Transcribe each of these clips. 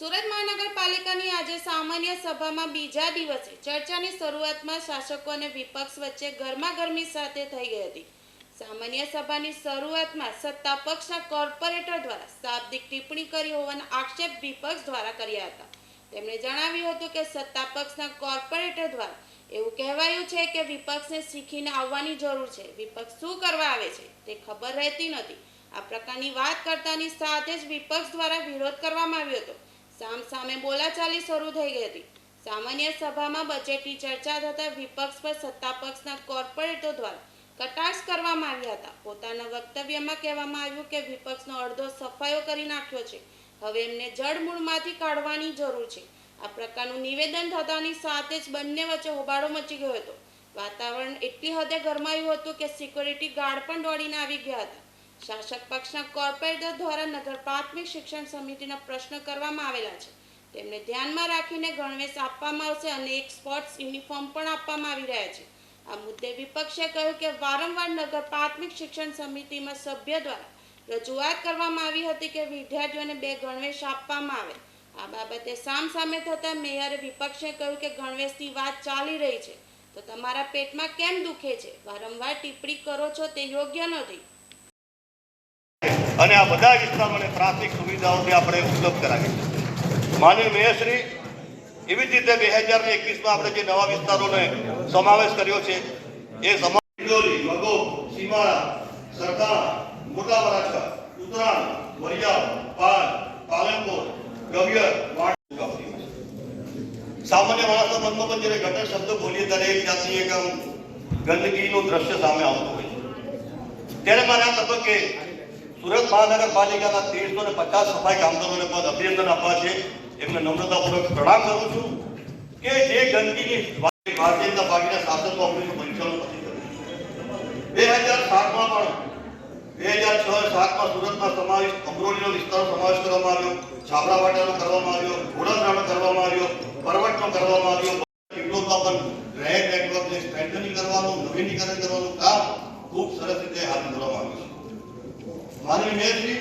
મહાનગરપાલિકાની આજે સામાન્ય સભામાં બીજા દિવસે ચર્ચાની શરૂઆતમાં શાસકો અને વિપક્ષ વચ્ચે ગરમાગરમી સાથે થઈ ગઈ હતી. સામાન્ય સભાની શરૂઆતમાં સત્તા પક્ષના કોર્પોરેટર દ્વારા શાબ્દિક ટિપ્પણી કરી હોવાના આક્ષેપ વિપક્ષ દ્વારા કર્યા હતા. તેમણે જણાવ્યું હતું કે સત્તા પક્ષના કોર્પોરેટર દ્વારા એવું કહેવાયું છે કે વિપક્ષને શીખીને આવવાની જરૂર છે. વિપક્ષ શું કરવા આવે છે તે ખબર રહેતી નથી. આ પ્રકારની વાત કરતાની સાથે જ વિપક્ષ દ્વારા વિરોધ કરવામાં આવ્યો હતો. સામ, સામે બોલાચાલી શરૂ થઈ ગઈ હતી. સામાન્ય સભામાં બજેટની ચર્ચા થતાં વિપક્ષ પર સત્તા પક્ષના કોર્પોરેટો દ્વારા કટાક્ષ કરવામાં આવ્યા હતા. પોતાના વક્તવ્યમાં કહેવામાં આવ્યું કે વિપક્ષનો અડધો સફાયો કરી નાખ્યો છે. હવે એમને જડમૂળમાંથી કાઢવાની જરૂર છે. આ પ્રકારનું નિવેદન થતાની સાથે જ બંને વચ્ચે હોબાળો મચી ગયો હતો. વાતાવરણ એટલી હદે ગરમાયું હતું કે સિક્યોરિટી ગાર્ડ પણ દોડીને આવી ગયા હતા. શાસક પક્ષના કોર્પોરેટર દ્વારા નગર પ્રાથમિક શિક્ષણ સમિતિના પ્રશ્ન કરવામાં આવેલા છે. તેમને ધ્યાનમાં રાખીને ગણવેશ આપવામાં આવશે અને એક સ્પોર્ટ્સ યુનિફોર્મ પણ આપવામાં આવી રહ્યા છે. આ મુદ્દે વિપક્ષે કહ્યું કે વારંવાર નગર પ્રાથમિક શિક્ષણ સમિતિમાં સભ્ય દ્વારા રજૂઆત કરવામાં આવી હતી કે વિદ્યાર્થીઓને બે ગણવેશ આપવામાં આવે. આ બાબતે સામ સામે થતાં મેયરે વિપક્ષે કહ્યું કે ગણવેશની વાત ચાલી રહી છે. તો તમારા પેટમાં કેમ દુખે છે? વારંવાર ટિપ્પણી કરો છો તે યોગ્ય નથી. અને આ બધા વિસ્તારોને પ્રાથમિક સુવિધાઓથી આપણે ઉપલબ્ધ કરાવી માનનીય મેયરશ્રી એવી જ રીતે બે હજાર એકવીસમાં આપણે જે નવા વિસ્તારોને સમાવેશ કર્યો છે એ સમાજોરી વગો સીમાળા સરદાર મોટા વરાછા, ઉત્તરાયણ, વરિયાળ, પાલ, પાલનપુર, ગવિયર, સામાન્ય માણસના મનમાં પણ જ્યારે ઘટક શબ્દ બોલીએ ત્યારે એક જાતની એક ગંદકીનું દ્રશ્ય સામે આવતું હોય છે. ત્યારે મારે આ તબક્કે સુરત મહાનગરપાલિકાના તેરસો ને પચાસ સફાઈ કામદારોને પણ અભિનંદન આપવા છે. એમને નમ્રતાપૂર્વક પ્રણામ કરું છું કે જે ગંદકીની ભારતીય જનતા પાર્ટીના શાસનમાં ઓગણીસો પંચાણું પછી બે હજાર સાતમાં પણ, બે હજાર છ સાતમાં સુરતમાં સમાવેશ, અમરોલીનો વિસ્તારનો સમાવેશ કરવામાં આવ્યો છાપરાવાટાનો કરવામાં આવ્યો ઘોડાદરાનો કરવામાં આવ્યો પરવટનો કરવામાં આવ્યો પણ રેડ નેટવર્કને સ્ટ્રેન્થનિંગ કરવાનું, નવીનીકરણ કરવાનું કામ ખૂબ સરસ રીતે હાથ ધરવામાં આવ્યું છે. મેયરશ્રી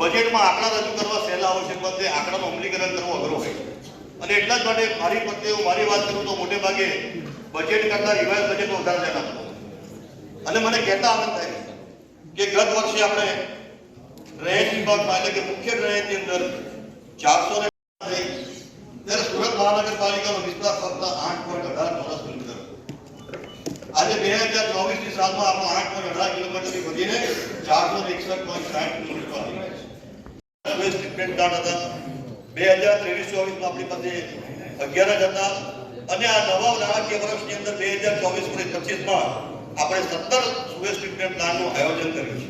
બજેટમાં આંકડા રજૂ કરવા સહેલા હોય પણ તે આંકડાનું અમલીકરણ કરવું અઘરું અને એટલા જ માટે મારી પ્રત્યે હું મારી વાત કરું તો મોટે ભાગે બજેટ કરતાં રિવાઇઝ બજેટનો વધારે ધ્યાન અને મને કહેતા આનંદ થાય કે ગત વર્ષે આપણે ડ્રેનેજ વિભાગમાં એટલે કે મુખ્ય ડ્રેનેજની અંદર ચારસો ને ત્યારે સુરત મહાનગરપાલિકાનો વિસ્તાર ફક્ત આઠ પોઈન્ટ અઢાર ચોરસ કિલોમીટર. આજે બે હજાર ચોવીસની સાલમાં આપણો આઠ પોઈન્ટ અઢાર કિલોમીટરથી વધીને ચારસો એકસઠ પોઈન્ટ સાઠ કિલોમીટર આવી ટ્રીટમેન્ટ હતા. બે હજાર ત્રેવીસ ચોવીસમાં આપણી પાસે અગિયાર જ હતા. અને આ નવા નાણાકીય વર્ષની અંદર બે હજાર ચોવીસ પચીસમાં આપણે સત્તર સુએજ ટ્રીટમેન્ટ પ્લાન્ટનું આયોજન કર્યું છે.